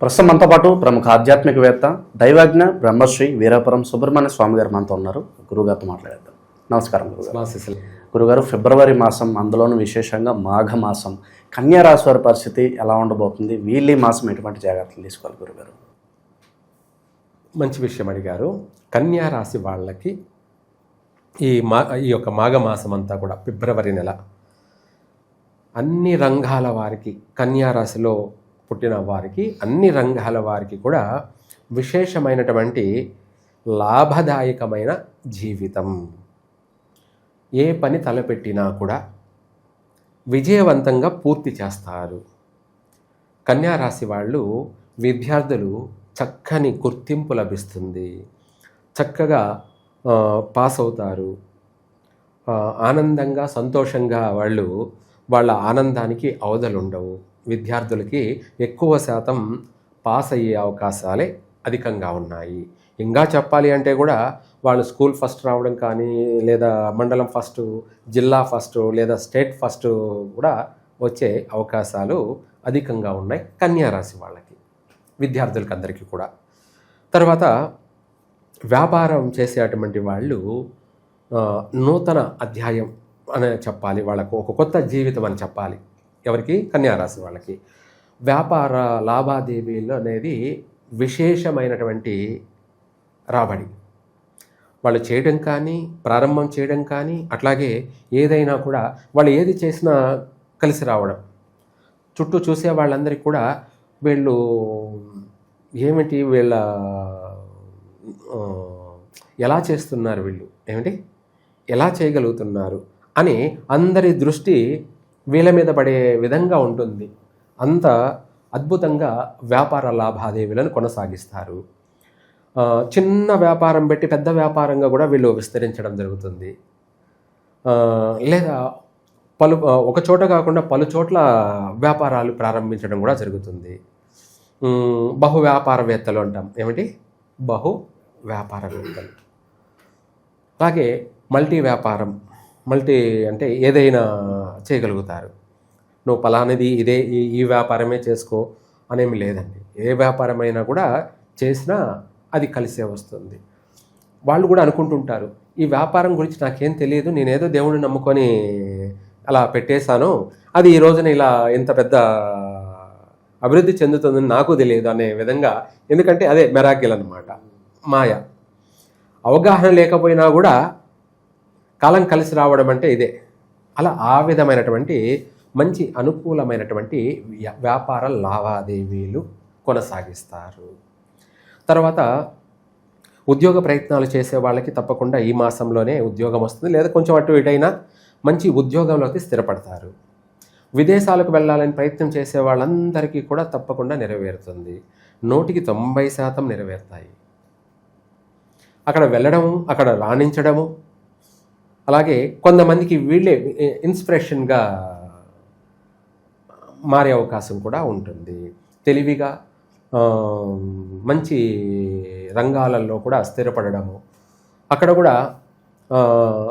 ప్రస్తుతం మనతో పాటు ప్రముఖ ఆధ్యాత్మికవేత్త దైవజ్ఞ బ్రహ్మశ్రీ వీరాపురం సుబ్రహ్మణ్య స్వామి గారు మనతో ఉన్నారు. గురుగారితో మాట్లాడేద్దాం. నమస్కారం గురుగారు. గురుగారు ఫిబ్రవరి మాసం అందులోనూ విశేషంగా మాఘ మాసం. కన్యా రాశి వారి పరిస్థితి ఎలా ఉండబోతుంది? వీళ్ళు మాసం ఎటువంటి జాగ్రత్తలు తీసుకోవాలి గురుగారు? మంచి విషయం అడిగారు. కన్యా రాశి వాళ్ళకి ఈ మా ఈ యొక్క మాఘమాసం అంతా కూడా ఫిబ్రవరి నెల అన్ని రంగాల వారికి కన్యా రాశిలో పుట్టిన వారికి అన్ని రంగాల వారికి కూడా విశేషమైనటువంటి లాభదాయకమైన జీవితం. ఏ పని తలపెట్టినా కూడా విజయవంతంగా పూర్తి చేస్తారు. కన్యారాశి వాళ్ళు విద్యార్థులు చక్కని గుర్తింపు లభిస్తుంది. చక్కగా పాస్ అవుతారు. ఆనందంగా సంతోషంగా వాళ్ళు వాళ్ళ ఆనందానికి అవధులు ఉండవు విద్యార్థులకి ఎక్కువ శాతం పాస్ అయ్యే అవకాశాలే అధికంగా ఉన్నాయి. ఇంకా చెప్పాలి అంటే కూడా వాళ్ళు స్కూల్ ఫస్ట్ రావడం కానీ లేదా మండలం ఫస్ట్ జిల్లా ఫస్ట్ లేదా స్టేట్ ఫస్ట్ కూడా వచ్చే అవకాశాలు అధికంగా ఉన్నాయి కన్యా రాశి వాళ్ళకి విద్యార్థులకి అందరికీ కూడా. తర్వాత వ్యాపారం చేసేటువంటి వాళ్ళు నూతన అధ్యాయం అని చెప్పాలి వాళ్ళకు ఒక కొత్త జీవితం అని చెప్పాలి. ఎవరికి? కన్యారాశి వాళ్ళకి. వ్యాపార లావాదేవీలు అనేది విశేషమైనటువంటి రాబడి. వాళ్ళు చేయడం కానీ ప్రారంభం చేయడం కానీ అట్లాగే ఏదైనా కూడా వాళ్ళు ఏది చేసినా కలిసి రావడం. చుట్టూ చూసే వాళ్ళందరికీ కూడా వీళ్ళు ఏమిటి? వీళ్ళ ఎలా చేస్తున్నారు వీళ్ళు? ఏమిటి? ఎలా చేయగలుగుతున్నారు? అని అందరి దృష్టి వీళ్ళ మీద పడే విధంగా ఉంటుంది. అంత అద్భుతంగా వ్యాపార లాభాదేవీలను కొనసాగిస్తారు. చిన్న వ్యాపారం పెట్టి పెద్ద వ్యాపారంగా కూడా వీళ్ళు విస్తరించడం జరుగుతుంది. లేదా పలు ఒక చోట కాకుండా పలు చోట్ల వ్యాపారాలు ప్రారంభించడం కూడా జరుగుతుంది. బహు వ్యాపారవేత్తలు అంటాం. ఏమిటి? బహు వ్యాపారవేత్తలు. అలాగే మల్టీ వ్యాపారం మల్టీ అంటే ఏదైనా చేయగలుగుతారు. నువ్వు పలానిది ఇదే ఈ ఈ వ్యాపారమే చేసుకో అనేమి లేదండి. ఏ వ్యాపారమైనా కూడా చేసినా అది కలిసే వస్తుంది. వాళ్ళు కూడా అనుకుంటుంటారు ఈ వ్యాపారం గురించి నాకేం తెలియదు నేనేదో దేవుడిని నమ్ముకొని అలా పెట్టేశాను అది ఈ రోజున ఇలా ఇంత పెద్ద అభివృద్ధి చెందుతుందని నాకు తెలియదు అనే విధంగా ఎందుకంటే అదే మెరాకిల్ అనమాట మాయ. అవగాహన లేకపోయినా కూడా కాలం కలిసి రావడం అంటే ఇదే. అలా ఆ విధమైనటువంటి మంచి అనుకూలమైనటువంటి వ్యాపార లావాదేవీలు కొనసాగిస్తారు. తర్వాత ఉద్యోగ ప్రయత్నాలు చేసే వాళ్ళకి తప్పకుండా ఈ మాసంలోనే ఉద్యోగం వస్తుంది. లేదా కొంచెం అటు ఇటైనా మంచి ఉద్యోగంలోకి స్థిరపడతారు. విదేశాలకు వెళ్ళాలని ప్రయత్నం చేసే వాళ్ళందరికీ కూడా తప్పకుండా నెరవేరుతుంది. నూటికి తొంభై శాతం నెరవేరుతాయి. అక్కడ వెళ్ళడము అక్కడ రాణించడము అలాగే కొంతమందికి వీళ్ళే ఇన్స్పిరేషన్గా మారే అవకాశం కూడా ఉంటుంది. తెలివిగా మంచి రంగాలలో కూడా స్థిరపడడము అక్కడ కూడా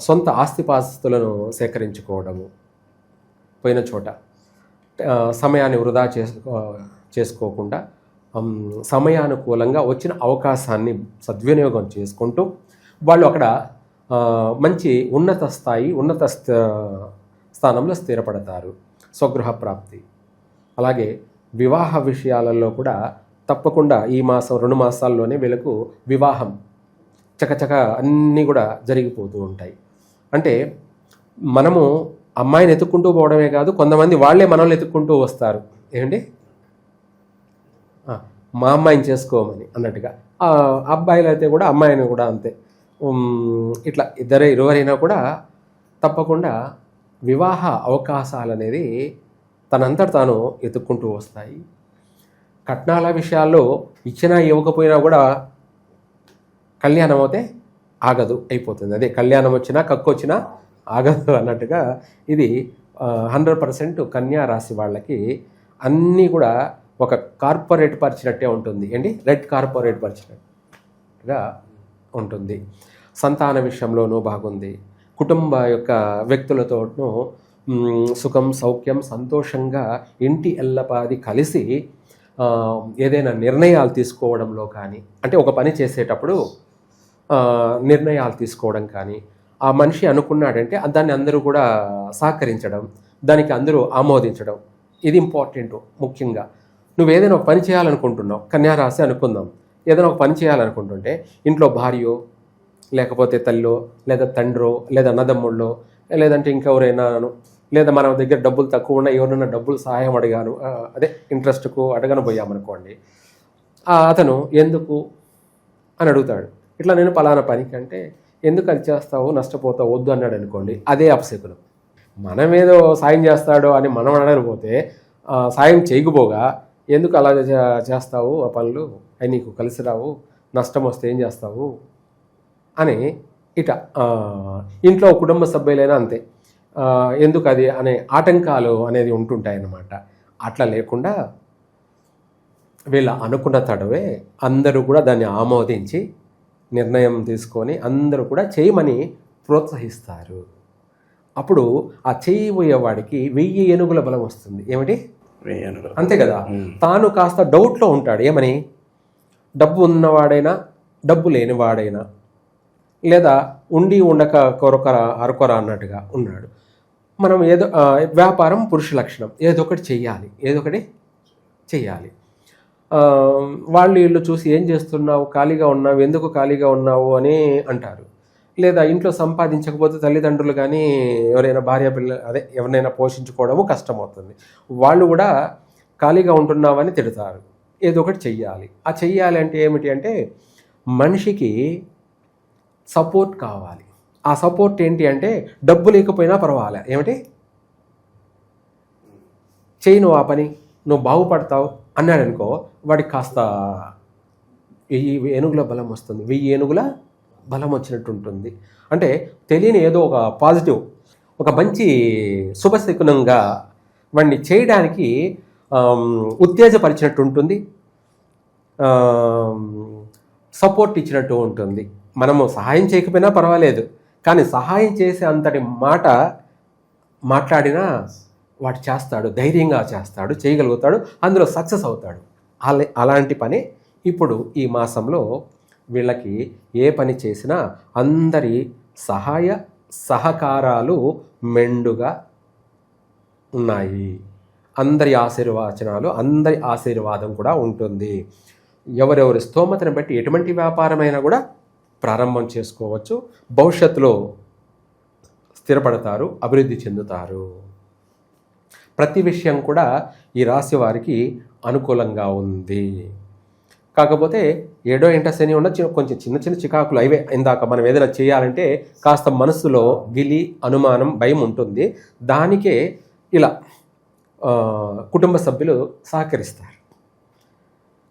సొంత ఆస్తిపాస్తులను సేకరించుకోవడము పోయిన చోట సమయాన్ని వృధా చేసుకో చేసుకోకుండా సమయానుకూలంగా వచ్చిన అవకాశాన్ని సద్వినియోగం చేసుకుంటూ వాళ్ళు అక్కడ మంచి ఉన్నత స్థాయి ఉన్నత స్థానంలో స్థిరపడతారు. స్వగృహ ప్రాప్తి. అలాగే వివాహ విషయాలలో కూడా తప్పకుండా ఈ మాసం రెండు మాసాల్లోనే వీళ్ళకు వివాహం. చకచక అన్నీ కూడా జరిగిపోతూ ఉంటాయి. అంటే మనము అమ్మాయిని ఎత్తుక్కుంటూ పోవడమే కాదు కొంతమంది వాళ్ళే మనల్ని ఎత్తుక్కుంటూ వస్తారు. ఏమండి? మా అమ్మాయిని చేసుకోమని అన్నట్టుగా. అబ్బాయిలు అయితే కూడా అమ్మాయిని కూడా అంతే. ఇట్లా ఇద్దరే ఇరువరైనా కూడా తప్పకుండా వివాహ అవకాశాలు అనేది తనంతట తాను ఎత్తుక్కుంటూ వస్తాయి. కట్నాల విషయాల్లో ఇచ్చినా ఇవ్వకపోయినా కూడా కళ్యాణం అయితే ఆగదు అయిపోతుంది. అదే కళ్యాణం వచ్చినా కక్కు వచ్చినా ఆగదు అన్నట్టుగా ఇది హండ్రెడ్ పర్సెంట్ కన్యా రాశి వాళ్ళకి అన్నీ కూడా ఒక కార్పొరేట్ పరిచినట్టే ఉంటుంది. ఏంటి? రెడ్ కార్పొరేట్ పరిచినట్టుగా ఉంటుంది. సంతాన విషయంలోనూ బాగుంది. కుటుంబ యొక్క వ్యక్తులతోనూ సుఖం సౌఖ్యం సంతోషంగా ఇంటి ఎల్లపాది కలిసి ఏదైనా నిర్ణయాలు తీసుకోవడంలో కానీ అంటే ఒక పని చేసేటప్పుడు నిర్ణయాలు తీసుకోవడం కానీ ఆ మనిషి అనుకున్నాడంటే దాన్ని అందరూ కూడా సహకరించడం దానికి అందరూ ఆమోదించడం ఇది ఇంపార్టెంట్ ముఖ్యంగా. నువ్వు ఏదైనా ఒక పని చేయాలనుకుంటున్నావు కన్యారాశి అనుకుందాం. ఏదైనా ఒక పని చేయాలనుకుంటుంటే ఇంట్లో భార్యో లేకపోతే తల్లో లేదా తండ్రో లేదా అన్నదమ్ముళ్ళో లేదంటే ఇంకెవరైనాను లేదా మన దగ్గర డబ్బులు తక్కువ ఉన్న ఎవరైనా డబ్బులు సహాయం అడిగాను అదే ఇంట్రెస్ట్కు అడగను పోయామనుకోండి అతను ఎందుకు అని అడుగుతాడు. ఇట్లా నేను పలానా పనికి అంటే ఎందుకు అది చేస్తావు నష్టపోతావు వద్దు అన్నాడు అనుకోండి. అదే అపశకునం. మనం ఏదో సాయం చేస్తాడో అని మనం అడగకపోతే సాయం చేయకపోగా ఎందుకు అలా చేస్తావు ఆ పనులు? అవి నీకు కలిసి రావు. నష్టం వస్తే ఏం చేస్తావు? అని ఇట ఇంట్లో కుటుంబ సభ్యులైనా అంతే. ఎందుకు అది అనే ఆటంకాలు అనేది ఉంటుంటాయి అన్నమాట అట్లా లేకుండా వీళ్ళ అనుకున్న తడవే అందరూ కూడా దాన్ని ఆమోదించి నిర్ణయం తీసుకొని అందరూ కూడా చేయమని ప్రోత్సహిస్తారు. అప్పుడు ఆ చేయబోయేవాడికి వెయ్యి ఏనుగుల బలం వస్తుంది. ఏమిటి? అంతే కదా. తాను కాస్త డౌట్లో ఉంటాడు. ఏమని? డబ్బు ఉన్నవాడైనా డబ్బు లేనివాడైనా లేదా ఉండి ఉండక కొరకొర అరకొర అన్నట్టుగా ఉన్నాడు. మనం ఏదో వ్యాపారం పురుష లక్షణం. ఏదో ఒకటి చెయ్యాలి. ఏదో ఒకటి చెయ్యాలి వాళ్ళు వీళ్ళు చూసి ఏం చేస్తున్నావు? ఖాళీగా ఉన్నావు? ఎందుకు ఖాళీగా ఉన్నావు? అని అంటారు. లేదా ఇంట్లో సంపాదించకపోతే తల్లిదండ్రులు కానీ ఎవరైనా భార్య పిల్ల అదే ఎవరినైనా పోషించుకోవడము కష్టమవుతుంది. వాళ్ళు కూడా ఖాళీగా ఉంటున్నావని తిడతారు. ఏదో ఒకటి చెయ్యాలి. ఆ చెయ్యాలి అంటే ఏమిటి అంటే మనిషికి సపోర్ట్ కావాలి. ఆ సపోర్ట్ ఏంటి అంటే డబ్బు లేకపోయినా పర్వాలే. ఏమిటి? చేయి నువ్వు ఆ పని నువ్వు బాగుపడతావు అన్నాడనుకో వాడికి కాస్త వెయ్యి ఏనుగుల బలం వస్తుంది. వెయ్యి ఏనుగుల బలం వచ్చినట్టు ఉంటుంది అంటే తెలియని ఏదో ఒక పాజిటివ్ ఒక మంచి శుభశకునంగా వాడిని చేయడానికి ఉత్తేజపరిచినట్టు ఉంటుంది సపోర్ట్ ఇచ్చినట్టు ఉంటుంది. మనము సహాయం చేయకపోయినా పర్వాలేదు. కానీ సహాయం చేసే అంతటి మాట మాట్లాడినా వాడు చేస్తాడు ధైర్యంగా చేస్తాడు చేయగలుగుతాడు అందులో సక్సెస్ అవుతాడు. అలా అలాంటి పని ఇప్పుడు ఈ మాసంలో వీళ్ళకి ఏ పని చేసినా అందరి సహాయ సహకారాలు మెండుగా ఉన్నాయి. అందరి ఆశీర్వచనాలు అందరి ఆశీర్వాదం కూడా ఉంటుంది. ఎవరెవరి స్తోమతను బట్టి ఎటువంటి వ్యాపారమైనా కూడా ప్రారంభం చేసుకోవచ్చు. భవిష్యత్తులో స్థిరపడతారు అభివృద్ధి చెందుతారు. ప్రతి విషయం కూడా ఈ రాశి వారికి అనుకూలంగా ఉంది. కాకపోతే ఏడో ఇంట శని ఉన్న కొంచెం చిన్న చిన్న చికాకులు అవే ఇందాక మనం ఏదైనా చేయాలంటే కాస్త మనసులో గిలి అనుమానం భయం ఉంటుంది. దానికే ఇలా కుటుంబ సభ్యులు సహకరిస్తారు.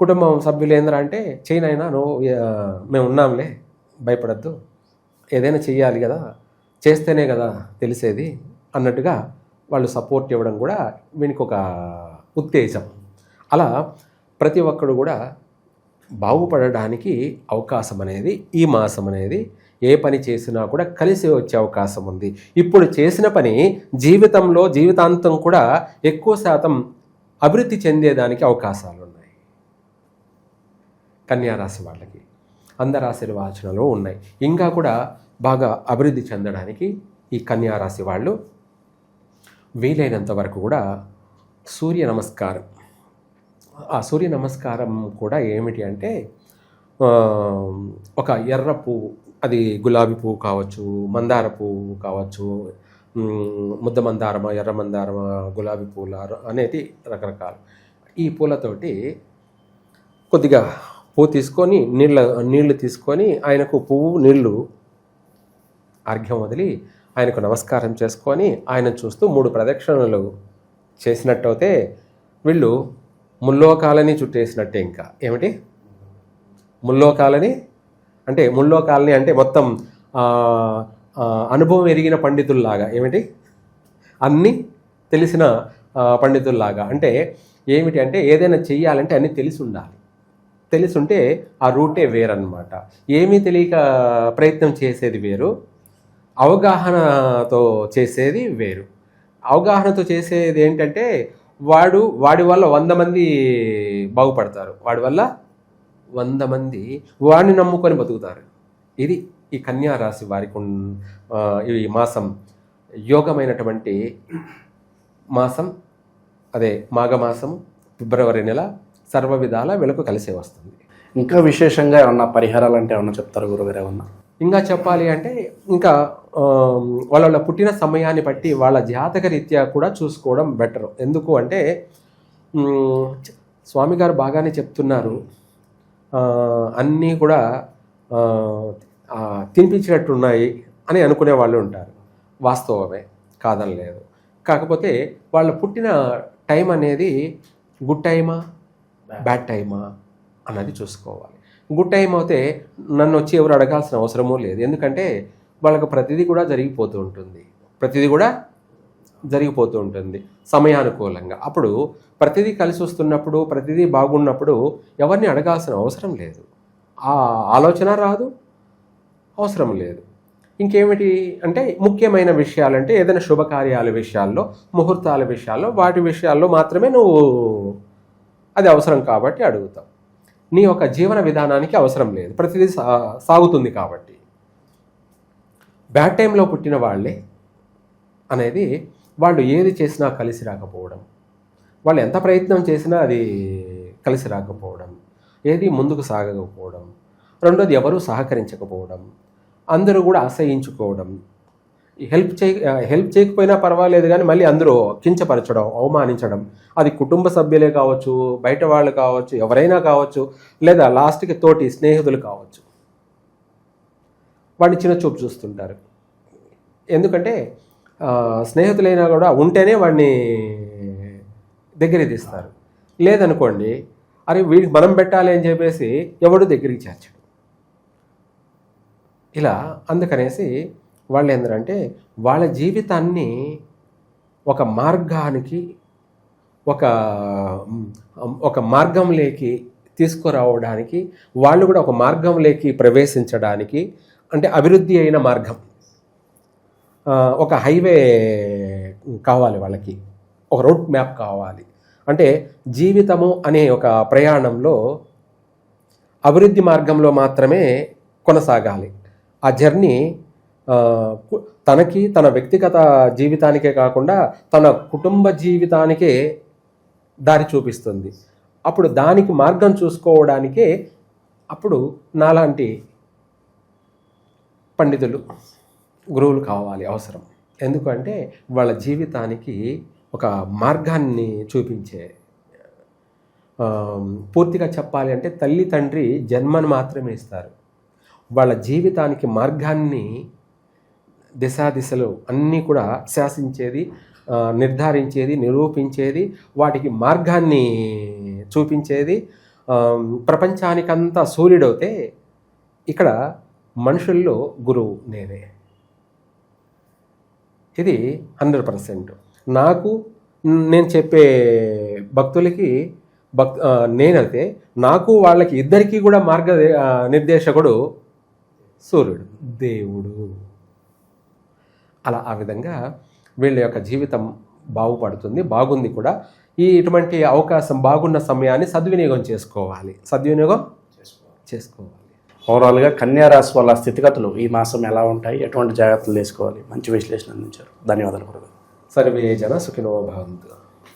కుటుంబం సభ్యులు ఏంద్రా అంటే చేయనైనా నువ్వు మేము ఉన్నాంలే భయపడద్దు. ఏదైనా చేయాలి కదా చేస్తేనే కదా తెలిసేది అన్నట్టుగా వాళ్ళు సపోర్ట్ ఇవ్వడం కూడా వీనికి ఒక ఉత్తేజం. అలా ప్రతి ఒక్కడు కూడా బాగుపడడానికి అవకాశం అనేది ఈ మాసం అనేది ఏ పని చేసినా కూడా కలిసి వచ్చే అవకాశం ఉంది. ఇప్పుడు చేసిన పని జీవితంలో జీవితాంతం కూడా ఎక్కువ శాతం అభివృద్ధి చెందేదానికి అవకాశాలు ఉన్నాయి కన్యారాశి వాళ్ళకి అందరి ఆశీర్వాచనలు ఉన్నాయి. ఇంకా కూడా బాగా అభివృద్ధి చెందడానికి ఈ కన్యారాశి వాళ్ళు వీలైనంత వరకు కూడా సూర్య నమస్కారం ఆ సూర్య నమస్కారం కూడా ఏమిటి అంటే ఒక ఎర్ర పువ్వు అది గులాబీ పువ్వు కావచ్చు మందార పువ్వు కావచ్చు ముద్ద మందారమా ఎర్ర మందారమా గులాబీ పూల అనేది రకరకాలు. ఈ పూలతోటి కొద్దిగా పువ్వు తీసుకొని నీళ్ళ నీళ్ళు తీసుకొని ఆయనకు పువ్వు నీళ్ళు అర్ఘ్యం వదిలి ఆయనకు నమస్కారం చేసుకొని ఆయన చూస్తూ మూడు ప్రదక్షిణలు చేసినట్టయితే వీళ్ళు ముల్లోకాలని చుట్టేసినట్టే ఇంకా. ఏమిటి? ముల్లోకాలని అంటే ముల్లోకాలని అంటే మొత్తం అనుభవం ఎరిగిన పండితుల్లాగా. ఏమిటి? అన్నీ తెలిసిన పండితుల్లాగా. అంటే ఏమిటి అంటే ఏదైనా చెయ్యాలంటే అన్నీ తెలిసి ఉండాలి తెలుసుంటే ఆ రూటే వేరన్నమాట. ఏమీ తెలియక ప్రయత్నం చేసేది వేరు. అవగాహనతో చేసేది వేరు. అవగాహనతో చేసేది ఏంటంటే వాడు వాడి వల్ల వంద మంది బాగుపడతారు. వాడి వల్ల వంద మంది వాడిని నమ్ముకొని బతుకుతారు. ఇది ఈ కన్యా రాశి వారికి ఈ మాసం యోగమైనటువంటి మాసం. అదే మాఘమాసం ఫిబ్రవరి నెల సర్వ విధాల వెలుగు కలిసే వస్తుంది. ఇంకా విశేషంగా ఏమన్నా పరిహారాలు అంటే ఏమన్నా చెప్తారు గురుగారు ఏమన్నా? ఇంకా చెప్పాలి అంటే ఇంకా వాళ్ళ వాళ్ళ పుట్టిన సమయాన్ని బట్టి వాళ్ళ జాతక రీత్యా కూడా చూసుకోవడం బెటర్. ఎందుకు అంటే స్వామి గారు బాగానే చెప్తున్నారు. అన్నీ కూడా తినిపించినట్టున్నాయి అని అనుకునే వాళ్ళు ఉంటారు. వాస్తవమే కాదనలేదు కాకపోతే వాళ్ళ పుట్టిన టైం అనేది గుడ్ టైమా బ్యాడ్ టైమా అన్నది చూసుకోవాలి. గుడ్ టైం అయితే నన్ను వచ్చి ఎవరు అడగాల్సిన అవసరమూ లేదు. ఎందుకంటే వాళ్ళకి ప్రతిదీ కూడా జరిగిపోతూ ఉంటుంది. ప్రతిదీ కూడా జరిగిపోతూ ఉంటుంది. సమయానుకూలంగా. అప్పుడు ప్రతిదీ కలిసి వస్తున్నప్పుడు ప్రతిదీ బాగున్నప్పుడు ఎవరిని అడగాల్సిన అవసరం లేదు. ఆ ఆలోచన రాదు. అవసరం లేదు. ఇంకేమిటి అంటే ముఖ్యమైన విషయాలంటే ఏదైనా శుభకార్యాల విషయాల్లో ముహూర్తాల విషయాల్లో వాటి విషయాల్లో మాత్రమే నువ్వు అది అవసరం కాబట్టి అడుగుతావు. నీ యొక్క జీవన విధానానికి అవసరం లేదు. ప్రతిదీ సా సాగుతుంది కాబట్టి. బ్యాడ్ టైంలో పుట్టిన వాళ్ళే అనేది వాళ్ళు ఏది చేసినా కలిసి రాకపోవడం. వాళ్ళు ఎంత ప్రయత్నం చేసినా అది కలిసి రాకపోవడం. ఏది ముందుకు సాగకపోవడం. రెండోది ఎవరూ సహకరించకపోవడం. అందరూ కూడా అసహించుకోవడం. హెల్ప్ చేయ హెల్ప్ చేయకపోయినా పర్వాలేదు కానీ మళ్ళీ అందరూ కించపరచడం అవమానించడం. అది కుటుంబ సభ్యులే కావచ్చు బయట వాళ్ళు కావచ్చు ఎవరైనా కావచ్చు లేదా లాస్ట్కి తోటి స్నేహితులు కావచ్చు. వాడిని చిన్న చూపు చూస్తుంటారు. ఎందుకంటే స్నేహితులైనా కూడా ఉంటేనే వాడిని దగ్గరికి తీస్తారు. లేదనుకోండి అరే వీడికి మనం పెట్టాలి అని చెప్పేసి ఎవడు దగ్గరికి చేర్చడు. ఇలా అందుకనేసి వాళ్ళు ఏంటంటే వాళ్ళ జీవితాన్ని ఒక మార్గానికి ఒక ఒక మార్గంలోకి తీసుకురావడానికి వాళ్ళు కూడా ఒక మార్గంలోకి ప్రవేశించడానికి అంటే అభివృద్ధి అయిన మార్గం. ఒక హైవే కావాలి వాళ్ళకి. ఒక రూట్ మ్యాప్ కావాలి. అంటే జీవితము అనే ఒక ప్రయాణంలో అభివృద్ధి మార్గంలో మాత్రమే కొనసాగాలి. ఆ జర్నీ తనకి తన వ్యక్తిగత జీవితానికే కాకుండా తన కుటుంబ జీవితానికే దారి చూపిస్తుంది. అప్పుడు దానికి మార్గం చూసుకోవడానికే అప్పుడు నాలాంటి పండితులు గురువులు కావాలి అవసరం. ఎందుకంటే వాళ్ళ జీవితానికి ఒక మార్గాన్ని చూపించే పూర్తిగా చెప్పాలి అంటే తల్లి తండ్రి జన్మను మాత్రమే ఇస్తారు. వాళ్ళ జీవితానికి మార్గాన్ని దిశా దిశలు అన్నీ కూడా శాసించేది నిర్ధారించేది నిరూపించేది వాటికి మార్గాన్ని చూపించేది ప్రపంచానికంతా సూర్యుడవుతే ఇక్కడ మనుషుల్లో గురువు నేనే. ఇది హండ్రెడ్ పర్సెంట్. నాకు నేను చెప్పే భక్తులకి భక్ నేనైతే నాకు వాళ్ళకి ఇద్దరికీ కూడా మార్గ నిర్దేశకుడు సూర్యుడు. దేవుడు. అలా ఆ విధంగా వీళ్ళ యొక్క జీవితం బాగుపడుతుంది బాగుంది కూడా. ఈ ఇటువంటి అవకాశం బాగున్న సమయాన్ని సద్వినియోగం చేసుకోవాలి. సద్వినియోగం చేసుకోవాలి. ఓవరాల్గా కన్యా రాశి వాళ్ళ స్థితిగతులు ఈ మాసం ఎలా ఉంటాయి? ఎటువంటి జాగ్రత్తలు తీసుకోవాలి? మంచి విశ్లేషణ అందించారు. ధన్యవాదాలు సర్వే జన సుఖినో భవంతు.